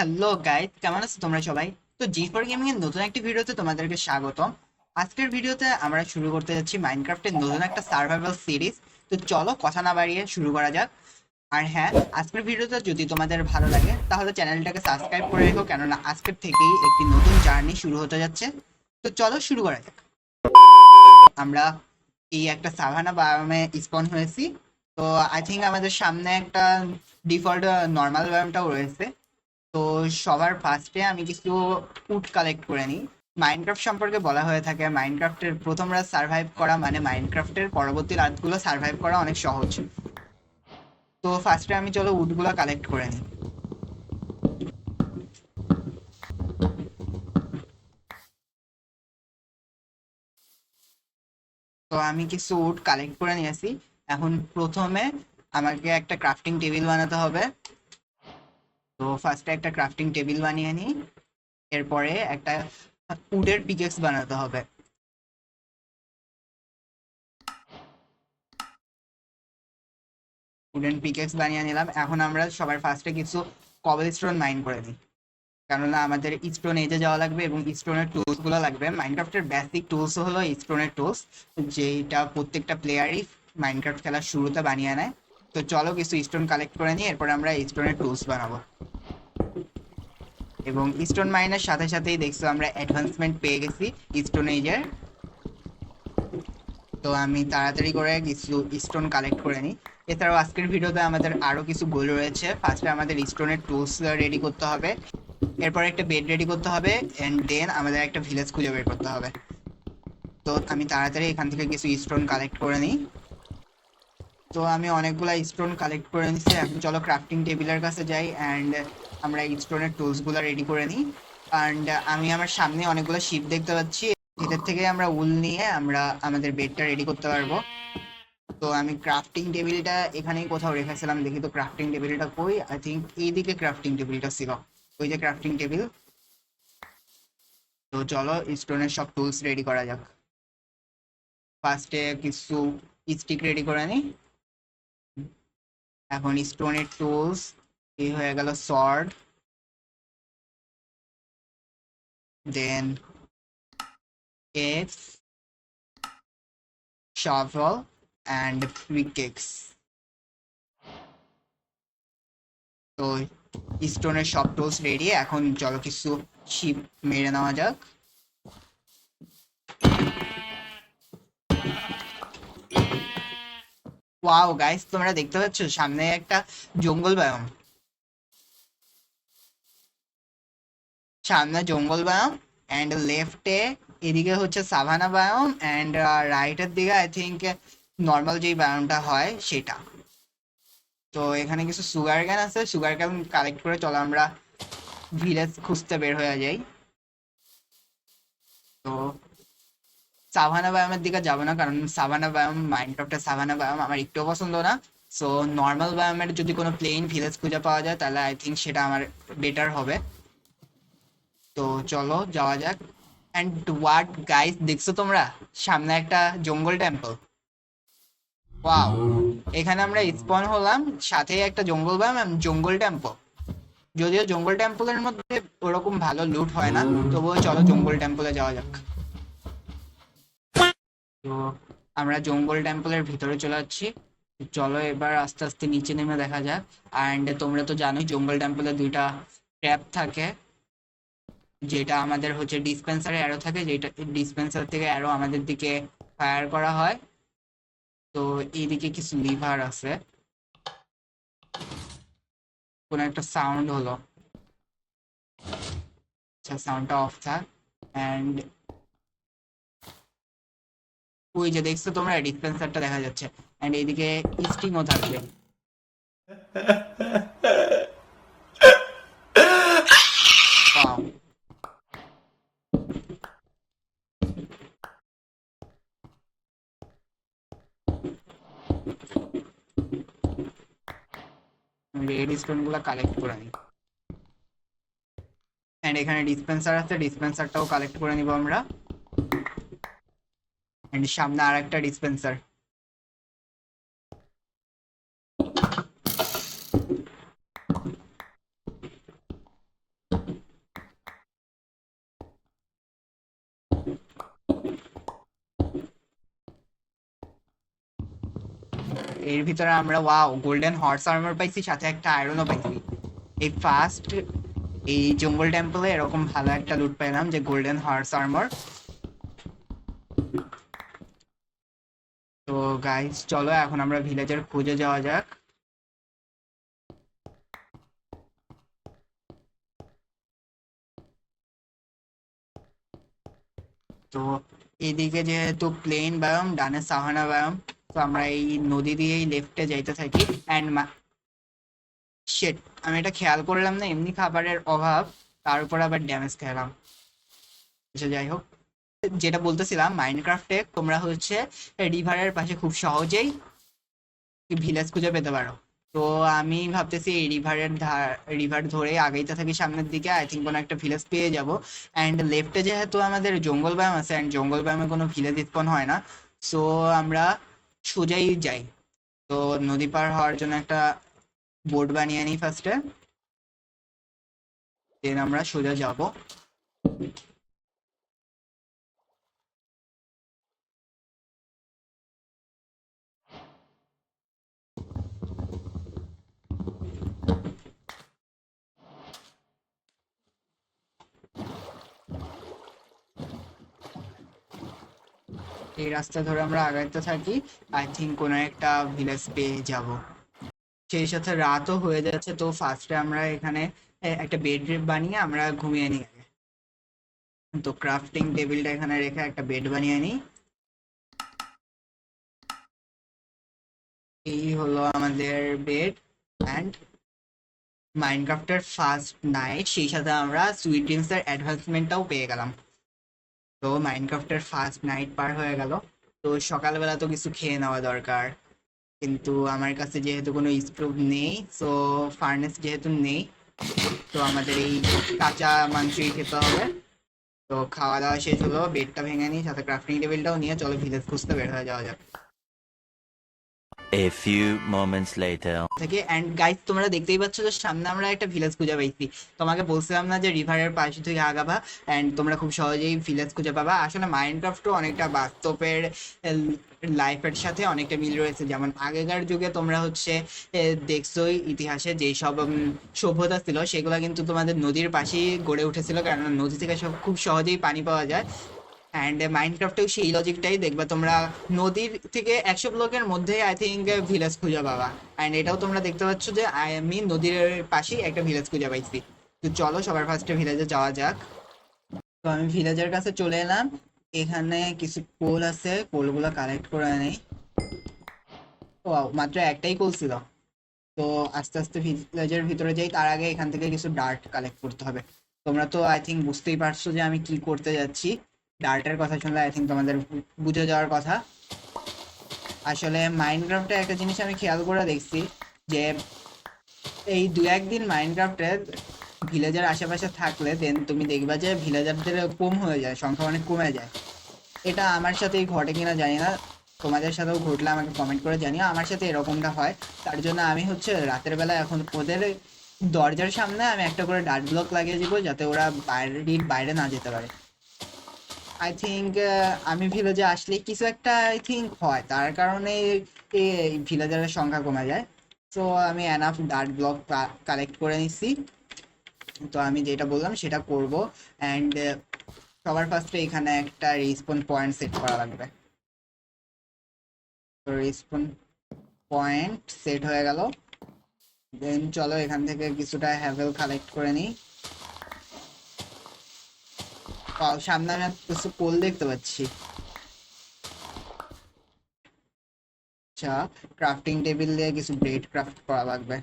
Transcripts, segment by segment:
Hello guys কেমন আছো তোমরা সবাই? তো জি ফোর গেমিং এর নতুন একটি ভিডিওতে তোমাদেরকে স্বাগতম। আজকের ভিডিওতে আমরা শুরু করতে যাচ্ছি মাইনক্রাফটের নতুন একটা সার্ভাইভাল সিরিজ তো চলো কথা না বাড়িয়ে শুরু করা যাক। আর হ্যাঁ আজকের ভিডিওটা যদি তোমাদের ভালো লাগে, তাহলে চ্যানেলটাকে সাবস্ক্রাইব করে রেখো। কেননা আজকের থেকেই একটি নতুন জার্নি শুরু হতে যাচ্ছে। তো চলো শুরু করা যাক। আমরা এই একটা সাভানা বায়োমে স্পন হয়েছি। তো আই থিঙ্ক আমাদের সামনে একটা ডিফল্ট নর্মাল বায়োমটাও রয়েছে। তো সবার ফার্স্টে আমি কিছু উড কালেক্ট করে নিই। মাইনক্রাফট সম্পর্কে বলা হয়ে থাকে মাইনক্রাফটের প্রথম রাত সার্ভাইভ করা মানে মাইনক্রাফটের পরবর্তী রাতগুলো সার্ভাইভ করা অনেক সহজ। তো ফার্স্টে আমি চলো উডগুলো কালেক্ট করে নিই। তো আমি কিছু উড কালেক্ট করে নিয়েছি। এখন প্রথমে আমাকে একটা ক্রাফটিং টেবিল বানাতে হবে। তো ফার্স্টে একটা ক্রাফটিং টেবিল বানিয়ে নিই, এরপরে একটা উডের পিকেক্স বানাতে হবে। উডেন পিকেক্স বানিয়ে নিলাম। এখন আমরা সবার ফার্স্টে কিছু কবল স্টোন মাইন করে দিই কেননা আমাদের স্টোন এজে যাওয়া লাগবে এবং স্টোনের টুলসগুলো লাগবে। মাইনক্রাফটের বেসিক টুলস হলো স্টোনের টুলস যেটা প্রত্যেকটা প্লেয়ারই মাইনক্রাফট খেলার শুরুতে বানিয়ে নেয়। তো চলো কিছু স্টোন কালেক্ট করে নিই, এরপর আমরা স্টোনের টুলস বানাবো। এবং স্টোন মাইনের সাথে সাথেই দেখছ আমরা অ্যাডভান্সমেন্ট পেয়ে গেছি স্টোন এজের তো আমি তাড়াতাড়ি করে কিছু স্টোন কালেক্ট করে নিই। এছাড়াও আজকের ভিডিওতে আমাদের আরও কিছু গোল রয়েছে। ফার্স্টে আমাদের স্টোনের টুলস রেডি করতে হবে। এরপর একটা বেড রেডি করতে হবে অ্যান্ড দেন আমাদের একটা ভিলেজ খুঁজে বের করতে হবে। তো আমি তাড়াতাড়ি এখান থেকে কিছু স্টোন কালেক্ট করে নিই। তো আমি অনেকগুলা স্টোন কালেক্ট করে নিচ্ছি এখন চলো ক্রাফটিং টেবিলের কাছে যাই অ্যান্ড আমরা স্টোনের টুলসগুলো রেডি করে নিই। অ্যান্ড আমি আমার সামনে অনেকগুলো শিপ দেখতে পাচ্ছি। এদের থেকে আমরা উল নিয়ে আমরা আমাদের বেডটা রেডি করতে পারব। তো আমি ক্রাফটিং টেবিলটা এখানেই কোথাও রেখেছিলাম। দেখি তো ক্রাফটিং টেবিলটা কই? আই থিঙ্ক এইদিকে ক্রাফটিং টেবিলটা ছিল। ওই যে ক্রাফটিং টেবিল তো চলো স্টোনের সব টুলস রেডি করা যাক। ফার্স্টে কিছু স্টিক রেডি করে নিই। এখন স্টোনের টুলস এই হয়ে গেল sword then axe shovel, and pickaxe তো স্টোনের সব টুলস রেডি এখন চলো কিছু শিপ মেরে নেওয়া যাক। ওয়াও গাইস তোমরা দেখতে পাচ্ছ? সামনে একটা জঙ্গল বায়ম সামনে জঙ্গল বায়ম অ্যান্ড লেফটে এদিকে হচ্ছে সাভানা বায়ম অ্যান্ড রাইটের দিকে আই থিঙ্ক নর্মাল যেই বায়মটা হয় সেটা। তো এখানে কিছু সুগার ক্যান আছে সুগার ক্যান কালেক্ট করে চলো আমরা ভিলেজ খুঁজতে বের হয়ে যাই। তো সাভানা বায়ামের দিকে যাব না, কারণ সাভানা বায়াম মাইনক্রাফটের সাভানা বায়াম আমার একটু পছন্দ না। সো নর্মাল বায়ামের যদি কোনো প্লেন ভিলেজ খুঁজে পাওয়া যায়, তাহলে আই থিঙ্ক সেটা আমার বেটার হবে। তো চলো, যাওয়া যাক। অ্যান্ড হোয়াট গাইস দেখছ তোমরা? সামনে একটা জঙ্গল টেম্পল ওয়াও এখানে আমরা স্পন হলাম সাথে একটা জঙ্গল বায়াম জঙ্গল টেম্পল যদিও জঙ্গল টেম্পলের মধ্যে ওরকম ভালো লুট হয় না, তবুও চলো জঙ্গল টেম্পলে যাওয়া যাক। তো আমরা জঙ্গল টেম্পলের ভিতরে চলে যাচ্ছি। চলো এবার আস্তে আস্তে নিচে নেমে দেখা যাক। অ্যান্ড তোমরা তো জানোই জঙ্গল টেম্পলে দুইটা ট্র্যাপ থাকে। যেটা আমাদের হচ্ছে ডিসপেন্সারে অ্যারো থাকে, যেটা ডিসপেন্সার থেকে অ্যারো আমাদের দিকে ফায়ার করা হয়। তো এইদিকে কিছু লিভার আছে। কোন একটা সাউন্ড হলো। আচ্ছা সাউন্ডটা অফ থাক। অ্যান্ড ওই যে দেখছ তোমরা, ডিসপেন্সারটা দেখা যাচ্ছে। এন্ড এইদিকে স্টিংও থাকবে. রেড স্টোনগুলা কালেক্ট করে নিই। এন্ড এখানে ডিসপেন্সার আছে, ডিসপেন্সারটাও কালেক্ট করে নিব আমরা। এন্ড সামনে আর একটা ডিসপেন্সার এর ভিতরে আমরা ওয়াও গোল্ডেন হর্স আর্মার পাইছি, সাথে একটা আয়রনও পাইছি। এই ফার্স্ট এই জঙ্গল টেম্পলে এরকম ভালো একটা লুট পেলাম যে গোল্ডেন হর্স আর্মার তো গাইস চলো এখন আমরা ভিলেজের খুঁজে যাওয়া যাক। তো এদিকে যেহেতু প্লেন বায়ম, ডানে সাহানা বায়ম, তো আমরা এই নদী দিয়েই লেফটে যাইতে থাকি। অ্যান্ড শেট আমি এটা খেয়াল করলাম না, এমনি খাবারের অভাব, তার উপর আবার ড্যামেজ খেলাম। আচ্ছা যাই হোক। যেটা বলতেছিলাম মাইনক্রাফটে তোমরা হচ্ছে রিভারের পাশে খুব সহজেই ভিলেজ খুঁজে পেতে পারো। তো আমি ভাবতেছি এই রিভারের ধার রিভার ধরে আগাইতে থাকি সামনের দিকে আই থিঙ্ক কোনো একটা ভিলেজ পেয়ে যাব। অ্যান্ড লেফটে যেহেতু আমাদের জঙ্গল ব্যায়াম আছে অ্যান্ড জঙ্গল ব্যায়ামে কোনো ভিলেজ উৎপন্ন হয় না সো আমরা সোজাই যাই। তো নদী পার হওয়ার জন্য একটা বোর্ড বানিয়ে নিই ফার্স্টে দেন আমরা সোজা যাব। এই রাস্তা ধরে আমরা আগাইতে থাকি। আই থিঙ্ক কোনো একটা ভিলেজ পেয়ে যাব। সেই সাথে রাতও হয়ে যাচ্ছে, তো ফার্স্টে আমরা এখানে একটা বেড বানিয়ে আমরা ঘুমিয়ে নিই। তো ক্রাফটিং টেবিলটা এখানে রেখে একটা বেড বানিয়ে নিই। এই হলো আমাদের বেড অ্যান্ড মাইনক্রাফটের ফার্স্ট নাইট সেই সাথে আমরা সুইট ড্রিমসের অ্যাডভান্সমেন্টটাও পেয়ে গেলাম। তো মাইনক্রাফটের ফার্স্ট নাইট পার হয়ে গেল। তো সকালবেলা তো কিছু খেয়ে নেওয়া দরকার। কিন্তু আমার কাছে যেহেতু কোনো স্টোভ নেই সো ফার্নেস যেহেতু নেই, তো আমাদের এই কাঁচা মাংসই খেতে হবে। তো খাওয়া দাওয়া শেষ হলো বেডটা ভেঙে নিই, সাথে ক্রাফটিং টেবিলটাও নিয়ে চলো, ভিলেজ খুঁজতে বের হয়ে যাওয়া যাক। A few moments later. থেকে অ্যান্ড গাইস তোমরা দেখতেই পাচ্ছ যে সামনে আমরা একটা ভিলেজ খুঁজে পাইছি। তোমাকে বলছিলাম না যে রিভারের পাশে থেকে আগাবা অ্যান্ড তোমরা খুব সহজেই ভিলেজ খুঁজে পাবা। আসলে মাইনক্রাফটও অনেকটা বাস্তবের লাইফের সাথে অনেকটা মিল রয়েছে। যেমন আগেকার যুগে তোমরা হচ্ছে দেখছোই ইতিহাসে যেই সব সভ্যতা ছিল, সেগুলো কিন্তু তোমাদের নদীর পাশেই গড়ে উঠেছিল। কারণ নদী থেকে সব খুব সহজেই পানি পাওয়া যায়। অ্যান্ড মাইনক্রাফটেও সেই লজিকটাই দেখবে। তোমরা নদীর থেকে একশো ব্লকের মধ্যে আই থিঙ্ক ভিলেজ খুঁজে পাবা। অ্যান্ড এটাও তোমরা দেখতে পাচ্ছ যে আই আমি নদীর পাশেই একটা ভিলেজ খুঁজে পাইছি। তো চলো, সবার ফার্স্টে ভিলেজে যাওয়া যাক। তো আমি ভিলেজের কাছে চলে এলাম। এখানে কিছু কোল আছে। কোলগুলো কালেক্ট করে নেই। ও মাত্র একটাই কোল ছিল। তো আস্তে আস্তে ভিলেজের ভিতরে যাই, তার আগে এখান থেকে কিছু ডার্ট কালেক্ট করতে হবে। তোমরা তো আই থিঙ্ক বুঝতেই পারছ যে আমি কি করতে যাচ্ছি। ডার্টের কথা শুনলে আই থিঙ্ক তোমাদের বুঝে যাওয়ার কথা। আসলে মাইনক্রাফটে একটা জিনিস আমি খেয়াল করে দেখছি যে, এই দু একদিন মাইনক্রাফটে ভিলেজের আশেপাশে থাকলে দেন তুমি দেখবা যে ভিলেজারদের কম হয়ে যায়, সংখ্যা অনেক কমে যায়। এটা আমার সাথেই ঘটে কিনা জানি না। তোমাদের সাথেও ঘটলে আমাকে কমেন্ট করে জানিও। আমার সাথে এরকমটা হয়। তার জন্য আমি হচ্ছে রাতের বেলা এখন ওদের দরজার সামনে আমি একটা করে ডার্ট ব্লক লাগিয়ে দিব যাতে ওরা বাড়ির বাইরে না যেতে পারে। আই থিঙ্ক আমি ভিলেজে আসলে কিছু একটা আই থিঙ্ক হয়। তার কারণে ভিলেজারের সংখ্যা কমে যায়। তো আমি এনাফ ডার্ট ব্লক কালেক্ট করে নিচ্ছি তো আমি যেটা বললাম সেটা করব। অ্যান্ড সবার ফার্স্টে এখানে একটা রেসপন্স পয়েন্ট সেট করা লাগবে। তো পয়েন্ট সেট হয়ে গেল। দেন চলো এখান থেকে কিছুটা হ্যাভেল কালেক্ট করে নিই। সামনে আমি কিছু পোল দেখতে পাচ্ছি। আচ্ছা ক্রাফটিং টেবিল দিয়ে কিছু ব্রেড ক্রাফট করা লাগবে।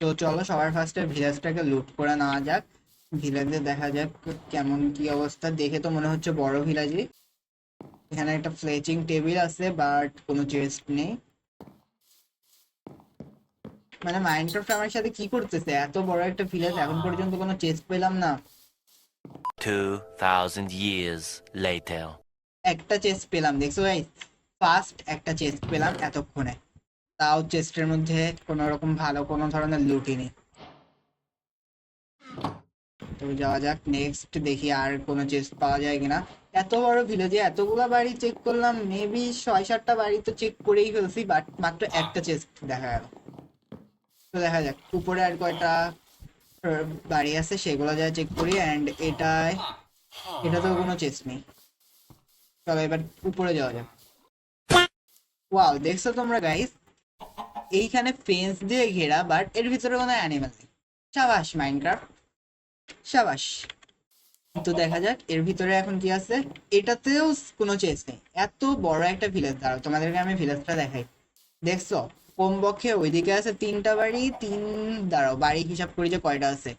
তো চলো সবার ফার্স্টে ভিলেজটাকে লুট করে নেওয়া যাক। ভিলেজে দেখা যাক কেমন কি অবস্থা। দেখে তো মনে হচ্ছে বড় ভিলেজই। এখানে একটা ফ্লেচিং টেবিল আছে বাট কোনো চেস্ট নেই। মানে মাইনক্রাফট আমার সাথে কি করতেছে? এত বড় একটা ভিলেজ এখন পর্যন্ত কোনো চেস্ট পেলাম না। 2,000 years later. একটা চেস্ট পেলাম দেখছ ভাই ফার্স্ট একটা চেস্ট পেলাম এতক্ষণে। তাও চেস্টের মধ্যে কোনো রকম ভালো কোনো ধরনের লুটি নেই। তো যাওয়া যাক নেক্সট দেখি আর কোনো চেস্ট পাওয়া যায় কিনা। এত বড় ভিলেজে এতগুলো বাড়ি চেক করলাম মেবি ছয় সাতটা বাড়ি তো চেক করেই ফেলছি বাট মাত্র একটা চেস্ট দেখা গেল। তো দেখা যাক, উপরে আর কয়টা বাড়ি আছে সেগুলো যা চেক করি অ্যান্ড এটায়, এটা তো কোনো চেস্ট নেই। চলো এবার উপরে যাওয়া যাক। ওয়াও দেখছ তোমরা গাইস এইখানে ফেন্স দিয়ে ঘেরা বাট এর ভিতরে কোনো অ্যানিমাল নেই। সাবাস মাইনক্রাফট সাবাস। তো দেখা যাক, এর ভিতরে এখন কি আছে? এটাতেও কোনো চেস নেই। এত বড় একটা ভিলেজ দাঁড়াও, তোমাদেরকে আমি ভিলেজটা দেখাই। দেখছ, কমপক্ষে ওইদিকে আছে তিনটা বাড়ি, তিন, দাঁড়াও, বাড়ি হিসাব করি যে কয়টা আছে?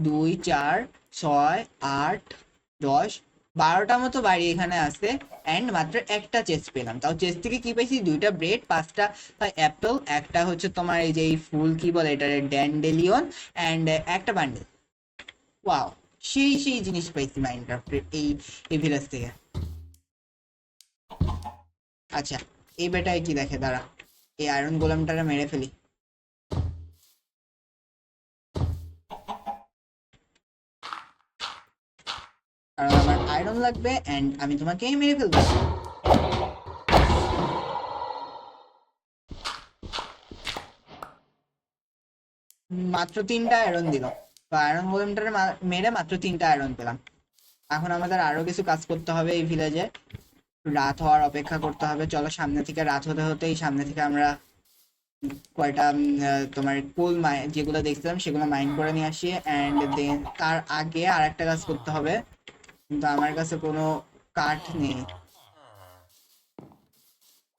দুই, চার, ছয়, আট, দশ বারোটা মতো বাড়ি এখানে আছে অ্যান্ড মাত্র একটা চেস্ট পেলাম। তাও চেস্ট থেকে কি পাইছি? দুইটা ব্রেড পাঁচটা অ্যাপেল একটা হচ্ছে তোমার এই যে এই ফুল, কি বলে এটা ড্যান্ডেলিয়ন অ্যান্ড একটা বান্ডেল ওয়াও সেই সেই জিনিস পাইছি মাইনক্রাফটের এই এই ভিলেজ থেকে। আচ্ছা এই বেটায় কি দেখে? দাঁড়া, এই আয়রন গোলামটারে মেরে ফেলি। লাগবে এন্ড আমি তোমাকে মেরে ফেলব। মাত্র তিনটা আয়রন দিল। তো আয়রন গোলেমটার মেরে মাত্র তিনটা আয়রন পেলাম। এখন আমাদের আরও কিছু কাজ করতে হবে এই ভিলেজে রাত হওয়ার অপেক্ষা করতে হবে। চলো সামনে থেকে রাত হতে হতেই সামনে থেকে আমরা কয়টা তোমার কোল মাই যেগুলো দেখছিলাম সেগুলো মাইন্ড করে নিয়ে আসি। অ্যান্ড দেন তার আগে আর একটা কাজ করতে হবে। কিন্তু আমার কাছে কোনো কাঠ নেই।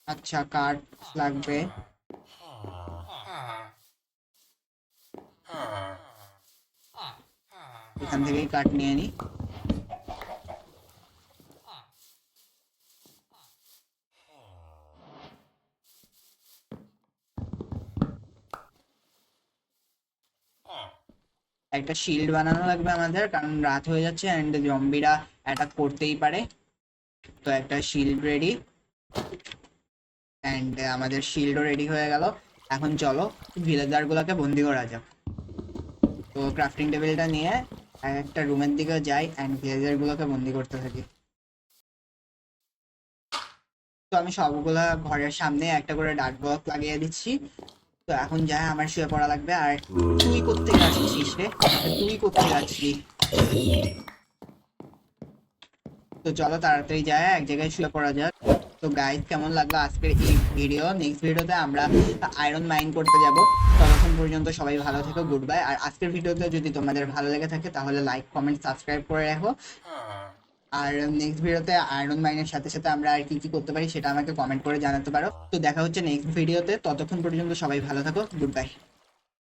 আচ্ছা কাঠ লাগবে। এখান থেকেই কাঠ নিয়ে নি। একটা শিল্ড বানানো লাগবে আমাদের, কারণ রাত হয়ে যাচ্ছে এন্ড জম্বিরা অ্যাটাক করতেই পারে। তো একটা শিল্ড রেডি এন্ড আমাদের শিল্ডও রেডি হয়ে গেল। এখন চলো ভিলেজার গুলোকে বন্দি করা যাক। তো ক্রাফটিং টেবিলটা নিয়ে এক একটা রুমের দিকে যাই এন্ড ভিলেজার গুলোকে বন্দি করতে থাকি। তো আমি সবগুলা ঘরের সামনে একটা করে ডার্ক ব্লক লাগিয়ে দিচ্ছি। তো এখন যা, আমার শুয়ে পড়া লাগবে। আর তুই করতে আসছিস রে? তুই করতে আসছিস তো চলো তাড়াতাড়ি যায় এক জায়গায় শুয়ে পড়া যাক। তো গাইস কেমন লাগল আজকের এই ভিডিও নেক্সট ভিডিওতে আমরা আয়রন মাইন করতে যাব। ততক্ষণ পর্যন্ত সবাই ভালো থেকো গুড বাই আর আজকের ভিডিওতে যদি তোমাদের ভালো লেগে থাকে, তাহলে লাইক কমেন্ট সাবস্ক্রাইব করে রাখো। আর নেক্সট ভিডিওতে আয়রন মাইনের সাথে সাথে আমরা আর কি কি করতে পারি সেটা আমাকে কমেন্ট করে জানাতে পারো। তো দেখা হচ্ছে নেক্সট ভিডিওতে ততক্ষণ পর্যন্ত সবাই ভালো থাকো। Good bye